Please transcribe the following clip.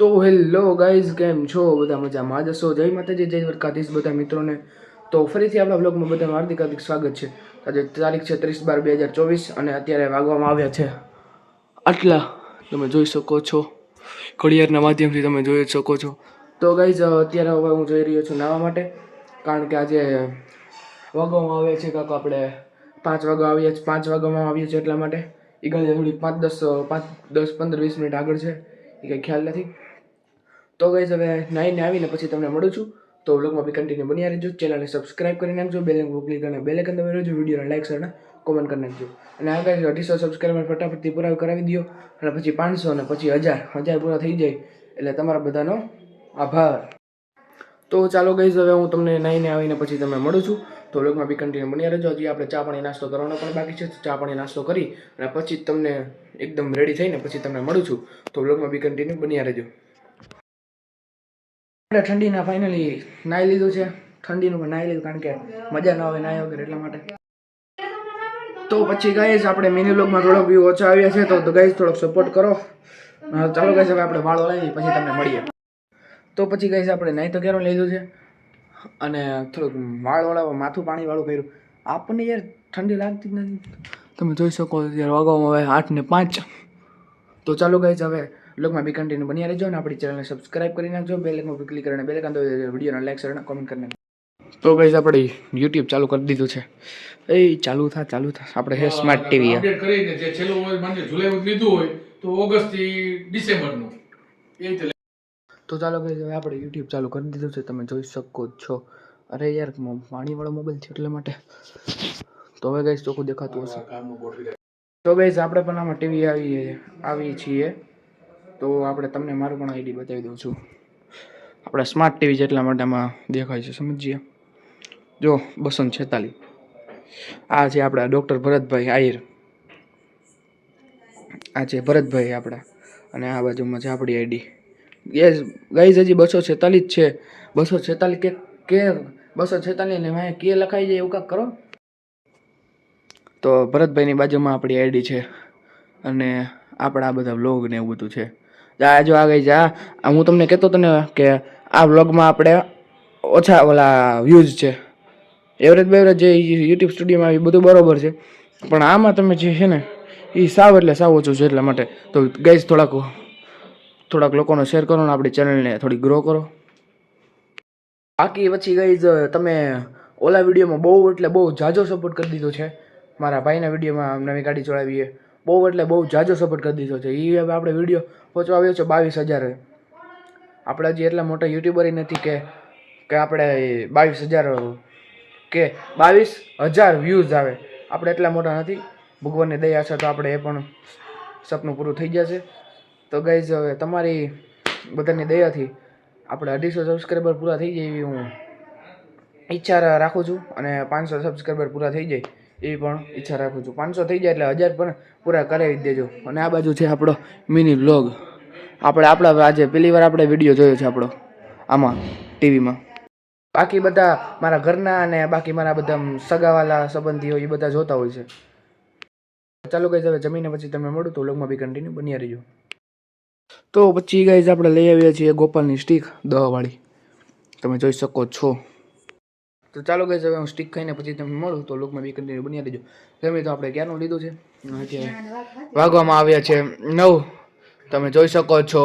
તો hello guys, કેમ છો? બધા મજામાં જશો જય માતાજી, જય દ્વારકાધીશ બધા મિત્રોને. તો ફરીથી આપણા બ્લોગમાં બધાનું હાર્દિક હાર્દિક સ્વાગત છે. આજે તારીખ છે ત્રીસ બાર બે હજાર ચોવીસ અને અત્યારે વાગવામાં આવ્યા છે આટલા. તમે જોઈ શકો છો. ઘડિયાળના માધ્યમથી તમે જોઈ શકો છો. તો ગાઈઝ, અત્યારે હવે હું જઈ રહ્યો છું નાવા માટે. કારણ કે આજે વાગવામાં આવે છે કાંક આપણે પાંચ વાગવા આવીએ પાંચ વાગવામાં આવીએ છીએ એટલા માટે. એ ગાડી થોડી પાંચ દસ પાંચ દસ પંદર વીસ મિનિટ આગળ છે. એ કંઈ ખ્યાલ નથી. તો ગઈ હવે નાઈને આવીને પછી તમને મળું છું. તો વ્લોગમાં બી કન્ટિન્યુ બની રહેજો. ચેનલને સબસ્ક્રાઇબ કરી નાખજો. બેલ ક્લિક કરીને બેલ આઇકન દબાવી રહેજો. વિડીયોને લાઇક અને કોમેન્ટ કરી નાખજો. અને આ ગાઈઝ અઢીસો સબસ્ક્રાઈબર ફટાફટથી પૂરા કરાવી દો અને પછી પાંચસો અને પછી હજાર. હજાર પૂરા થઈ જાય. એટલે તમારા બધાનો આભાર. તો ચાલો ગઈ હવે હું તમને નાઈને આવીને પછી તમે મળું છું. તો વ્લોગમાં બી કન્ટિન્યુ બન્યા રહેજો. હજી આપણે ચા પાણી નાસ્તો કરવાનો પણ બાકી છે. ચા પાણી નાસ્તો કરી અને પછી તમને એકદમ રેડી થઈને પછી તમને મળું છું. તો વ્લોગમાં બી કન્ટિન્યુ બન્યા રહેજો. આપણે ઠંડીના ફાઇનલી નાહી લીધું છે. ઠંડીનું પણ નાહી લીધું કારણ કે મજા ના આવે નાહી વગર એટલા માટે. તો પછી ગાઈઝ આપણે મિની બ્લોગમાં થોડોક વ્યૂ ઓછા આવ્યા છે, તો ગાઈઝ થોડોક સપોર્ટ કરો. ચાલો ગાઈઝ હવે આપણે વાળો લઈએ પછી તમને મળીએ. તો પછી ગાઈઝ આપણે નાહી તો ક્યારે લીધું છે? અને થોડુંક વાળવાળા માથું પાણીવાળું કર્યું. આપણને યાર ઠંડી લાગતી જ નથી. તમે જોઈ શકો અત્યારે યાર વાગવામાં હવે આઠ ને પાંચ. તો ચાલો ગાઈઝ હવે લોકમાં બી કન્ટિન્યુ બની રહેજો અને આપણી ચેનલને સબસ્ક્રાઇબ કરી નાખજો. બેલેકમાં ક્લિક કરીને બેલ તો વિડીયોને લાઈક કરીને કોમેન્ટ કરીને તો ગઈ આપણે યુટ્યુબ ચાલુ કરી દીધું છે. એ ચાલુ થા ચાલુ થા. આપણે હે સ્માર્ટ ટીવી અપડેટ કરીને જે છેલ્લો હોય માની જુલાઈ લીધું હોય તો ઓગસ્ટથી ડિસેમ્બરનું એ તો ચાલો ગઈ હવે આપણે યુટ્યુબ ચાલુ કરી દીધું છે. તમે જોઈ શકો છો. અરે યાર પાણીવાળો મોબાઈલ છે એટલા માટે. તો હવે ગઈ ચોખ્ખું દેખાતું હશે. તો ગાઈઝ આપણે પણ આમાં ટીવી આવી આવી છીએ. તો આપણે તમને મારું પણ આઈડી બતાવી દઉં છું. આપણે સ્માર્ટ ટીવી જેટલા માટે આમાં દેખાય છે, સમજીએ? જો બસો ને આ છે આપણા ડૉક્ટર ભરતભાઈ આહિર. આ છે ભરતભાઈ આપણા. અને આ બાજુમાં છે આપણી આઈડી યસ ગાઈઝ હજી બસો છેતાલીસ છે. બસો છેતાલીસ કે કે બસો છેતાલીસ ને વાંહે કે લખાઈ જાય એવું કાંક કરો? તો ભરતભાઈની બાજુમાં આપણી આઈડી છે. અને આપણા આ બધા વ્લોગ ને એવું બધું છે. આ જો આ ગઈ જા. હું તમને કહેતો હતો ને કે આ વ્લોગમાં આપણે ઓછા ઓલા વ્યૂઝ છે. એવરેજ બેવરેજ જે યુટ્યુબ સ્ટુડિયોમાં એ બધું બરાબર છે. પણ આમાં તમે જે છે ને એ સાવ એટલે સાવ ઓછું છે એટલા માટે. તો ગઈશ થોડાક થોડાક લોકોનો શેર કરો ને આપણી ચેનલને થોડી ગ્રો કરો. બાકી પછી ગઈ તમે ઓલા વિડીયોમાં બહુ એટલે બહુ જાજો સપોર્ટ કરી દીધો છે. મારા ભાઈના વિડીયોમાં નવી ગાડી ચડાવીએ. બહુ એટલે બહુ જાજો સપોર્ટ કરી દીધો છે. એ હવે આપણે વીડિયો પહોંચવા આવ્યો છે બાવીસ હજારે. આપણે હજી એટલા મોટા યુટ્યુબર નથી કે કે આપણે બાવીસ હજાર કે બાવીસ હજાર વ્યૂઝ આવે. આપણે એટલા મોટા નથી. ભગવાનની દયા છે તો આપણે એ પણ સપનું પૂરું થઈ જશે. તો ગાઈઝ હવે તમારી બધાની દયાથી આપણે અઢીસો સબસ્ક્રાઈબર પૂરા થઈ જાય એવી હું ઈચ્છા રાખું છું અને પાંચસો સબસ્ક્રાઈબર પૂરા થઈ જાય. એવી પણ ઈચ્છા રાખું છું. પાંચસો થઈ જાય એટલે હજાર પણ પૂરા કરાવી દેજો. અને આ બાજુ છે આપણો મિની બ્લોગ આપણે આપણા આજે પહેલી વાર આપણે વીડિયો જોયો છે આપણો. આમાં, ટીવીમાં. બાકી બધા મારા ઘરના અને બાકી મારા બધા સગાવાલા, સંબંધીઓ એ બધા જોતા હોય છે. ચાલો ગઈ હવે જમીને પછી તમે મળું તો લગમાં બી કન્ટિન્યુ બની રહીજો. તો પછી ગાઈઝ આપણે લઈ આવ્યા છીએ ગોપાલની સ્ટીક દવાવાળી તમે જોઈ શકો છો. તો ચાલો ગાઈઝ હવે હું સ્ટીક ખાઈને પછી તમે મળું તો લોકમાં બી કન્ટિન્યુ બની દેજો ગમે તો આપણે ક્યારનું લીધું છે? વાગવામાં આવ્યા છે નવ. તમે જોઈ શકો છો.